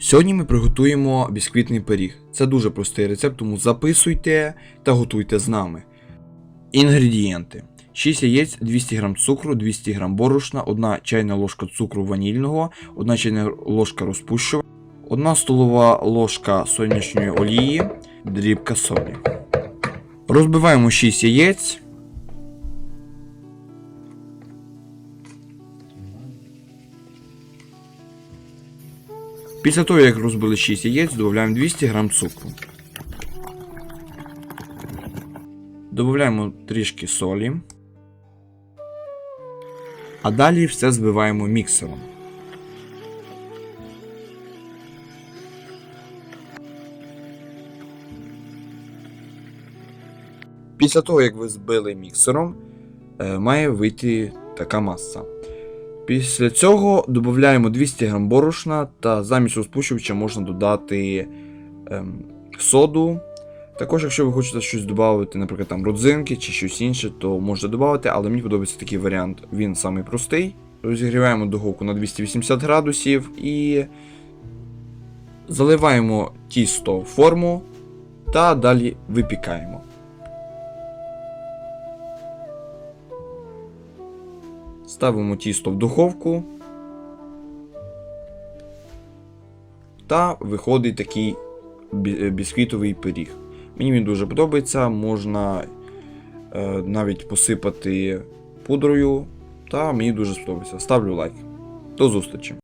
Сьогодні ми приготуємо бісквітний пиріг. Це дуже простий рецепт, тому записуйте та готуйте з нами. Інгредієнти: 6 яєць, 200 г цукру, 200 г борошна, 1 чайна ложка цукру ванільного, 1 чайна ложка розпущувач, 1 столова ложка сонячної олії, дрібка солі. Розбиваємо 6 яєць. Після того, як розбили 6 яєць, додаємо 200 г цукру. Додаємо трішки солі. А далі все збиваємо міксером. Після того, як ви збили міксером, е, має вийти така маса. Після цього додаємо 200 г борошна та замість розпущувача можна додати ем, соду. Також, якщо ви хочете щось додати, наприклад, там родзинки чи щось інше, то можете додати, але мені подобається такий варіант. Він самий простий. Розігріваємо духовку на 280 градусів і заливаємо тісто в форму та далі випікаємо. Ставимо тісто в духовку. Та виходить такий бісквітовий пиріг. Мені він дуже подобається, можна е, навіть посипати пудрою. Та мені дуже сподобається. Ставлю лайк. До зустрічі!